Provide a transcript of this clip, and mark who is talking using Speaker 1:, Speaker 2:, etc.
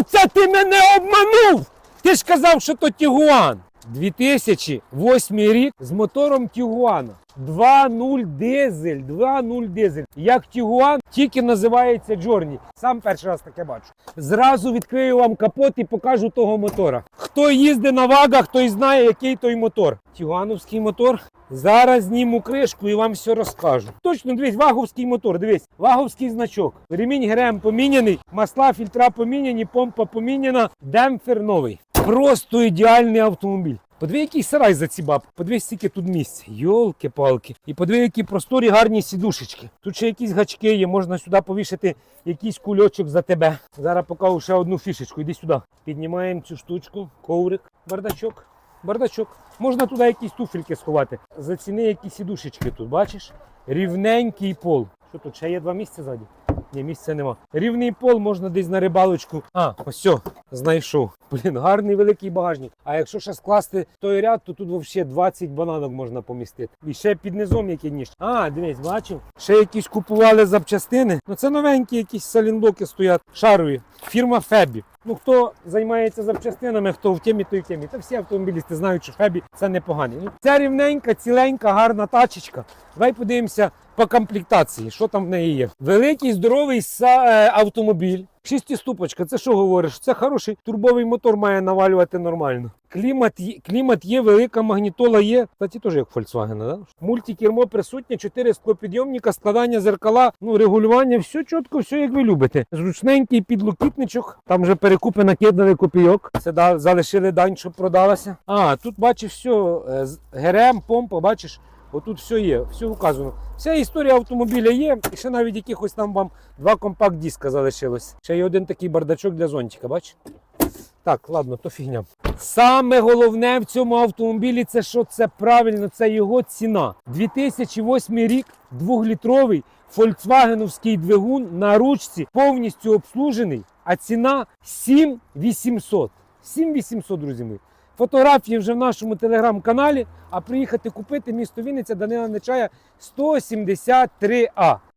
Speaker 1: Оце ти мене обманув! Ти ж казав, що то Тігуан. 2008 рік з мотором Тігуана. 2.0 дизель, 2.0 дизель. Як Тігуан, тільки називається Джорні. Сам перший раз таке бачу. Зразу відкрию вам капот і покажу того мотора. Хто їздить на вагах, той знає, який той мотор. Тігуановський мотор. Зараз зніму кришку і вам все розкажу. Точно, дивись, ваговський мотор, дивись, ваговський значок. Ремінь ГРМ поміняний, масла, фільтра поміняні, помпа поміняна, демпфер новий. Просто ідеальний автомобіль. Подиви, який сарай за ці бабки, подивись, скільки тут місця. Йолки-палки. І подиви, які просторі гарні сідушечки. Тут ще якісь гачки є, можна сюди повішати якийсь кульочок за тебе. Зараз покажу ще одну фішечку. Іди сюди. Піднімаємо цю штучку, коврик, бардачок. Бардачок. Можна туди якісь туфельки сховати. Заціни які сідушечки тут, бачиш? Рівненький пол. Що тут ще є два місця ззаді? Ні, місця нема. Рівний пол можна десь на рибалочку. А, ось все, знайшов. Блін, гарний великий багажник. А якщо ще скласти той ряд, то тут взагалі 20 бананок можна помістити. І ще під низом який ніж. А, дивись, бачив. Ще якісь купували запчастини. Ну це новенькі якісь салінблоки стоять. Шарові. Фірма Фебі. Ну хто займається запчастинами, хто в темі, той в темі. Та всі автомобілісти знають, що Фебі це непоганий. Ну, ця рівненька, ціленька, гарна тачечка. Давай подивимося по комплектації, що там в неї є. Великий здоровий е, автомобіль. Шестиступочка, це що говориш? Це хороший турбовий мотор має навалювати нормально. Клімат є, клімат є, велика магнітола є. Кстати, теж як Volkswagen, да? Мультикермо присутнє, 4 склопідйомника, складання зеркала, ну регулювання, все чітко, все як ви любите. Зручненький підлокітничок, там вже перекупи накидали копійок. Це да, залишили дань, щоб продалася. А, тут бачиш все, е, ГРМ, помпа, бачиш. Отут все є, все вказано. Вся історія автомобіля є, і ще навіть якихось там вам два компакт-диска залишилось. Ще є один такий бардачок для зонтика, бач? Так, ладно, то фігня. Саме головне в цьому автомобілі це що це правильно, це його ціна. 2008 рік, двохлітровий фольксвагеновський двигун на ручці повністю обслужений, а ціна 7800. 7800, друзі мої. Фотографії вже в нашому телеграм-каналі, а приїхати купити місто Вінниця Данила Нечая 173А.